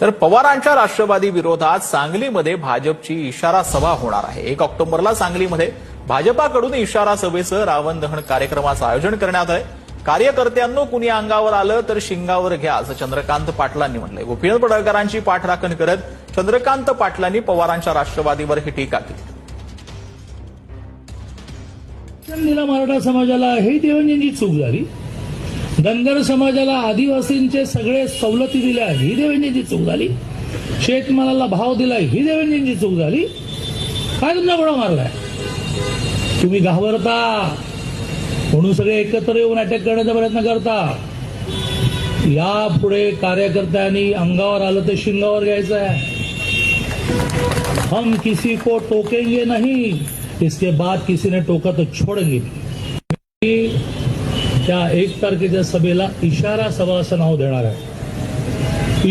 तर पवारांच्या राष्ट्रवादी विरोधात सांगलीमध्ये भाजपची इशारा सभा होणार आहे. एक ऑक्टोबरला सांगलीमध्ये भाजपाकडून इशारा सभेचं रावण दहन कार्यक्रमाचं आयोजन करण्यात आहे कार्यकर्त्यांनो कुणी अंगावर आलं तर शिंगावर घ्या असं चंद्रकांत पाटलांनी म्हटलंय. गोपीनाथ पडळकरांची पाठराखण करत चंद्रकांत पाटलांनी पवारांच्या राष्ट्रवादीवर ही टीका केली. मराठा समाजाला ही देवेंद्रची चूक झाली. धनगर समाजाला आदिवासींचे सगळे सवलती दिल्या. ही देवेंद्रची चूक झाली. शेतमालाला भाव दिला ही देवेंद्रची चूक झाली. काय तुमचा गोळा मारलाय? तुम्ही घाबरता. म्हणून सगळे एकत्र येऊन अटॅक करण्याचा प्रयत्न करता. यापुढे कार्यकर्त्यांनी अंगावर आलं तर शिंगावर घ्यायचं आहे हम किसी को टोकेंगे नहीं. इसके बाद किसी ने टोका तो छोडेंगे त्या एक तारखेच्या सभेला इशारा सभा असं नाव देणार आहे.